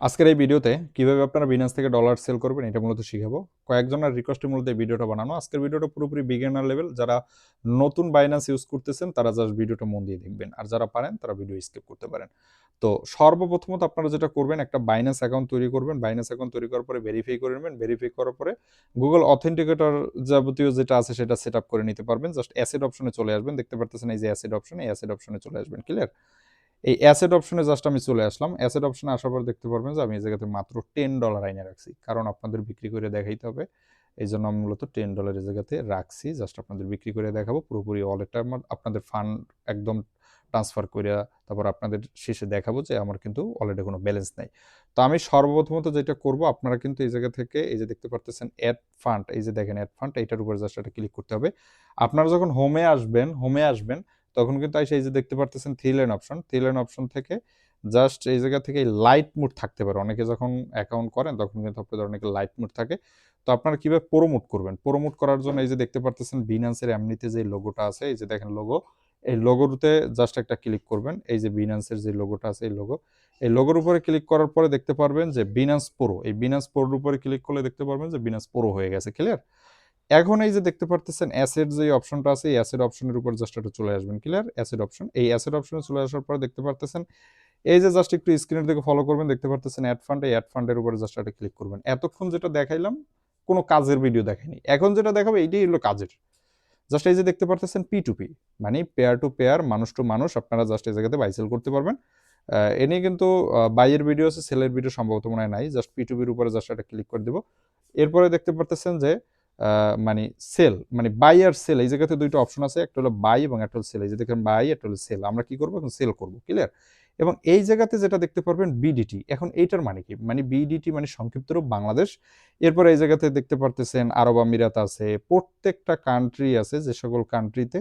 আজকের এই ভিডিওতে কীভাবে আপনারা বিনান্স থেকে ডলার সেল করবেন এটা মূলত শিখাবো। কয়েকজনের রিকোয়েস্টে মূলত এই ভিডিওটা বানানো। আজকের ভিডিওটা পুরোপুরি বিগিনার লেভেল যারা নতুন বাইন্যান্স ইউজ করতেছেন, তারা জাস্ট ভিডিওটা মন দিয়ে দেখবেন। আর যারা পারেন, তারা ভিডিও স্কিপ করতে পারেন। তো সর্বপ্রথমত আপনারা যেটা করবেন, একটা বাইন্যান্স অ্যাকাউন্ট তৈরি করবেন। বাইন্যান্স অ্যাকাউন্ট তৈরি করার পরে ভেরিফাই করে নেবেন। ভেরিফাই করার পরে গুগল অথেন্টিকেটর যাবতীয় যেটা আছে, সেটা সেট আপ করে নিতে পারবেন। জাস্ট অ্যাসিড অপশনে চলে আসবেন। দেখতে পারতেছেন এই যে অ্যাসিড অপশন এই অ্যাসিড অপশনে চলে আসবেন। ক্লিয়ার এই অ্যাসেট অপশনে জাস্ট আমি চলে আসলাম। অ্যাসেট অপশনে আসার পর দেখতে পারবেন যে আমি এই জায়গাতে মাত্র টেন ডলার আইনে রাখছি। কারণ আপনাদের বিক্রি করে দেখাইতে হবে। এই জন্য আমি মূলত টেন ডলারের জায়গাতে রাখছি। জাস্ট আপনাদের বিক্রি করে দেখাবো। পুরোপুরি ওয়ালেটটা আমার, আপনাদের ফান্ড একদম ট্রান্সফার করে তারপর আপনাদের শেষে দেখাবো যে আমার কিন্তু ওয়ালেটে কোনো ব্যালেন্স নাই। তো আমি সর্বপ্রথমত যেটা করব, আপনারা কিন্তু এই জায়গা থেকে এই যে দেখতে পারতেছেন অ্যাড ফান্ড এই যে দেখেন অ্যাড ফান্ড এইটার উপর জাস্ট এটা ক্লিক করতে হবে। আপনারা যখন হোমে আসবেন হোমে আসবেন তখন কিন্তু এই যে দেখতে পারতেছেন three lane option three lane option থেকে জাস্ট এই জায়গা থেকে লাইট মুড থাকতে পারে। অনেকে যখন অ্যাকাউন্ট করেন তখন কিন্তু আপনাদের অনেকে লাইট মুড থাকে। তো আপনারা কীভাবে প্রোমোট করবেন? প্রোমোট করার জন্য এই যে দেখতে পারতেছেন বিনান্সের এমনিতে যে লোগোটা আছে, এই যে দেখেন লোগো এই লোগোতে জাস্ট একটা ক্লিক করবেন। এই যে বিনান্সের যে লোগোটা আছে, এই লোগো এই লোগোর উপরে ক্লিক করার পরে দেখতে পারবেন যে বিনান্স প্রো এই বিনান্স প্রোর উপরে ক্লিক করলে দেখতে পারবেন যে বিনান্স প্রো হয়ে গেছে ক্লিয়ার এখন এই যে দেখতে পারতেছেন অ্যাসেট যে অপশনটা আছে, এই অ্যাসেট অপশনের উপর জাস্ট একটু চলে আসবেন ক্লিয়ার অ্যাসেট অপশন এই অ্যাসেট অপশনে চলে আসার পর দেখতে পারতেছেন, এই যে জাস্ট একটু স্ক্রিনের দিকে ফলো করবেন, দেখতে পারতেছেন অ্যাড ফান্ড এই অ্যাড ফান্ডের উপরে জাস্ট একটা ক্লিক করবেন। এতক্ষণ যেটা দেখাইলাম, কোনো কাজের ভিডিও দেখাইনি। এখন যেটা দেখাবো, এইটাই হলো কাজের। জাস্ট এই যে দেখতে পারতেছেন পি টু পি মানে পেয়ার টু পেয়ার মানুষ টু মানুষ, আপনারা জাস্ট এই জায়গাতে বাইসেল করতে পারবেন। এ নিয়ে কিন্তু বাইয়ের ভিডিও আছে সেলের ভিডিও সম্ভবত মনে হয় নাই জাস্ট পি টু পির উপরে জাস্ট একটা ক্লিক করে দেবো। এরপরে দেখতে পারতেছেন যে মানে সেল মানে বাই আর সেল এই জায়গাতে দুইটা অপশন আছে, একটা হলো বাই এবং একটা হলো সেল এই যে দেখেন বাই একটা হলো সেল আমরা কি করব? এখন সেল করব ক্লিয়ার এবং এই জায়গাতে যেটা দেখতে পারবেন বিডিটি এখন এইটার মানে কি? মানে বিডিটি মানে সংক্ষিপ্ত রূপ বাংলাদেশ। এরপর এই জায়গাতে দেখতে পারতেছেন আরব আমিরাত আছে, প্রত্যেকটা কান্ট্রি আছে, যে সকল কান্ট্রিতে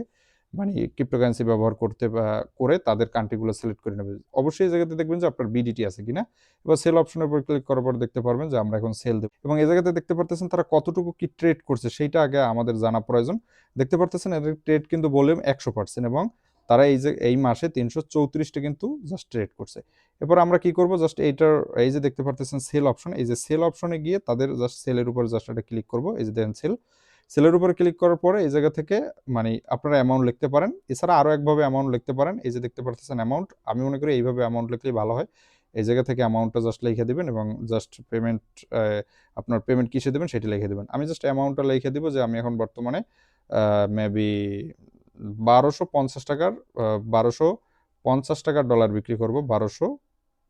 মানে ক্রিপ্টোকারেন্সি ব্যবহার করতে বা করে তাদের কান্ট্রিগুলো সিলেক্ট করে নেবে। অবশ্যই এই জায়গাতে দেখবেন যে আপনার বিডিটি আছে কিনা। এবার সেল অপশনের উপর ক্লিক করার পর দেখতে পারবেন যে আমরা এখন সেল দেব। এবং এই জায়গাতে দেখতে পারতেছেন তারা কতটুকু কি ট্রেড করছে সেইটা আগে আমাদের জানা প্রয়োজন। দেখতে পারতেছেন এদের ট্রেড কিন্তু বললাম একশো পার্সেন্ট এবং তারা এই যে, এই মাসে তিনশো চৌত্রিশটা কিন্তু জাস্ট ট্রেড করছে। এরপর আমরা কি করব? জাস্ট এইটার, এই যে দেখতে পারতেছেন সেল অপশন এই যে সেল অপশনে গিয়ে তাদের জাস্ট সেলের উপর জাস্ট একটা ক্লিক করব। এই যে দেখেন সেল সেলের উপরে ক্লিক করার পরে এই জায়গা থেকে মানে আপনারা অ্যামাউন্ট লিখতে পারেন। এছাড়া আরও একভাবে অ্যামাউন্ট লিখতে পারেন। এই যে দেখতে পারতেছেন অ্যামাউন্ট আমি মনে করি এইভাবে অ্যামাউন্ট লিখলেই ভালো হয়। এই জায়গা থেকে অ্যামাউন্টটা জাস্ট লিখে দেবেন এবং জাস্ট পেমেন্ট আপনার পেমেন্ট কিসে দেবেন সেটি লিখে দেবেন। আমি জাস্ট অ্যামাউন্টটা লিখে দিব যে আমি এখন বর্তমানে মেবি বারোশো পঞ্চাশ টাকার বারোশো পঞ্চাশ টাকার ডলার বিক্রি করব। বারোশো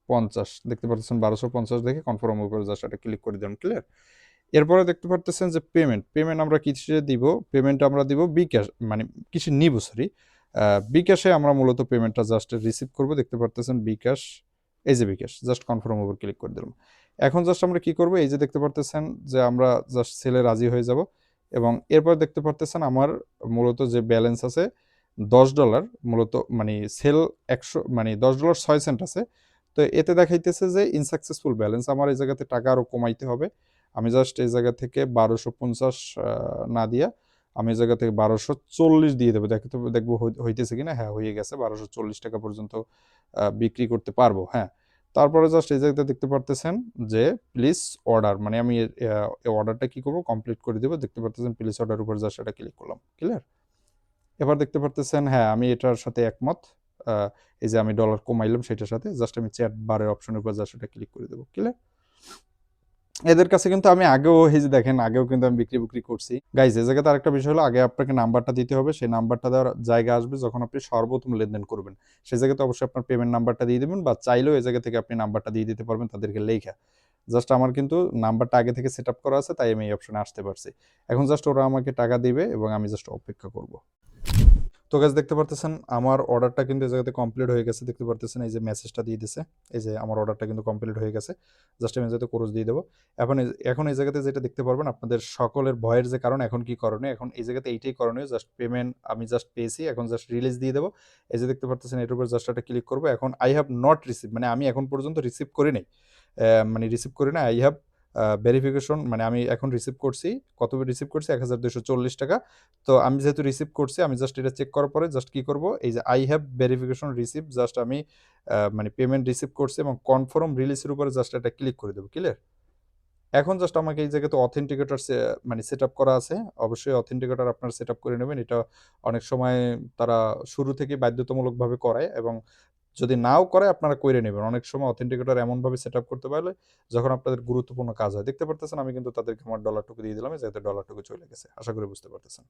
পঞ্চাশ, দেখতে পাচ্ছেন বারোশো পঞ্চাশ দেখে কনফার্ম উপরে জাস্ট একটা ক্লিক করে দেবেন ক্লিয়ার এরপরে দেখতে পারতেছেন যে পেমেন্ট পেমেন্ট আমরা কিসে দিব পেমেন্ট আমরা দিব বিকাশ মানে কিসে নিব সরি বিকাশে আমরা মূলত পেমেন্টটা জাস্ট রিসিভ করব, দেখতে পারতেছেন বিকাশ এই যে বিকাশ জাস্ট কনফার্ম উপর ক্লিক করে দিলাম। এখন জাস্ট আমরা কি করব, এই যে দেখতে পারতেছেন যে আমরা জাস্ট সেলে রাজি হয়ে যাব এবং এরপর দেখতে পারতেছেন আমার মূলত যে ব্যালেন্স আছে, দশ ডলার মূলত মানে সেল একশো মানে দশ ডলার ছয় সেন্ট আছে। তো এতে দেখাইতেছে যে ইনসাকসেসফুল ব্যালেন্স আমার এই জায়গাতে টাকা আরও কমাইতে হবে। আমি জাস্ট এই জায়গা থেকে বারোশো পঞ্চাশ না দিয়ে আমি এই জায়গা থেকে বারোশো চল্লিশ দিয়ে দেবো। দেখতে দেখব হইতেছে কিনা? হ্যাঁ হয়ে গেছে। বারোশো চল্লিশ টাকা পর্যন্ত বিক্রি করতে পারব। হ্যাঁ তারপরে জাস্ট এই জায়গাতে দেখতে পারতেছেন যে প্লিজ অর্ডার মানে আমি অর্ডারটা কি করব? কমপ্লিট করে দেবো। দেখতে পারতেছেন প্লিজ অর্ডার উপর জাস্ট এটা ক্লিক করলাম। ক্লিয়ার এবার দেখতে পারতেছেন হ্যাঁ আমি এটার সাথে একমত। এই যে আমি ডলার কমাইলাম সেটার সাথে জাস্ট আমি চ্যাট বারের অপশনের উপর জাস্ট এটা ক্লিক করে দেবো। ক্লিয়ার এদের কাছে কিন্তু আমি আগেও, এই যে দেখেন, আগেও কিন্তু আমি বিক্রি বিক্রি করছি। গাইজ এই জায়গাতে আরেকটা বিষয় হলো, আগে আপনাকে নাম্বারটা দিতে হবে। সেই নাম্বারটা দেওয়ার জায়গা আসবে যখন আপনি সর্বপ্রথম লেনদেন করবেন। সেই জায়গাতে অবশ্যই আপনার পেমেন্ট নাম্বারটা দিয়ে দেবেন বা চাইলেও এই জায়গা থেকে আপনি নাম্বারটা দিয়ে দিতে পারবেন তাদেরকে লেখা জাস্ট আমার কিন্তু নাম্বারটা আগে থেকে সেট আপ করা আছে, তাই আমি এই অপশনে আসতে পারছি। এখন জাস্ট ওরা আমাকে টাকা দিবে এবং আমি জাস্ট অপেক্ষা করব। তো গাছ দেখতে পারতেছেন, আমার অর্ডারটা কিন্তু এই জায়গাতে কমপ্লিট হয়ে গেছে। দেখতে পারতেছেন, এই যে মেসেজটা দিয়ে দিছে। এই যে আমার অর্ডারটা কিন্তু কমপ্লিট হয়ে গেছে। জাস্ট আমি যাতে কোর্স দিয়ে দেবো। এখন এখন এই জায়গাতে যেটা দেখতে পারবেন, আপনাদের সকলের ভয়ের যে কারণ, এখন কি করণীয়? এখন এই জায়গাতে এইটাই করণীয় জাস্ট পেমেন্ট আমি জাস্ট পেয়েছি, এখন জাস্ট রিলিজ দিয়ে দেবো। এই যে দেখতে পারতেছেন, এটার উপর জাস্ট একটা ক্লিক করব। এখন আই হ্যাভ নট রিসিভ মানে আমি এখন পর্যন্ত রিসিভ করি নাই। মানে রিসিভ করি না আই হ্যাভ ভেরিফিকেশন মানে আমি এখন রিসিভ করছি, কত রিসিভ করছি? এক হাজার দুশো চল্লিশ টাকা। তো আমি যেহেতু রিসিভ করছি, আমি জাস্ট এটা চেক করার পরে জাস্ট কি করব? এই যে I have verification receive just আমি মানে পেমেন্ট রিসিভ করছি এবং কনফার্ম রিলিজের উপরে জাস্ট এটা ক্লিক করে দেবো ক্লিয়ার এখন জাস্ট আমাকে এই জায়গাতে অথেন্টিকেটর মানে সেট আপ করা আছে। অবশ্যই অথেন্টিকেটার আপনার সেট আপ করে নেবেন। এটা অনেক সময় তারা শুরু থেকে বাধ্যতামূলকভাবে করায় এবং যদি নাও করে আপনারা করে নেবেন। অনেক সময় অথেন্টিকেটার এমনভাবে সেট আপ করতে পারলে যখন আপনাদের গুরুত্বপূর্ণ কাজ হয়। দেখতে পারতেছেন, আমি কিন্তু তাদেরকে আমার ডলারটুকু দিয়ে দিলাম যাতে ডলারটুকু চলে গেছে। আশা করি বুঝতে পারতেছেন।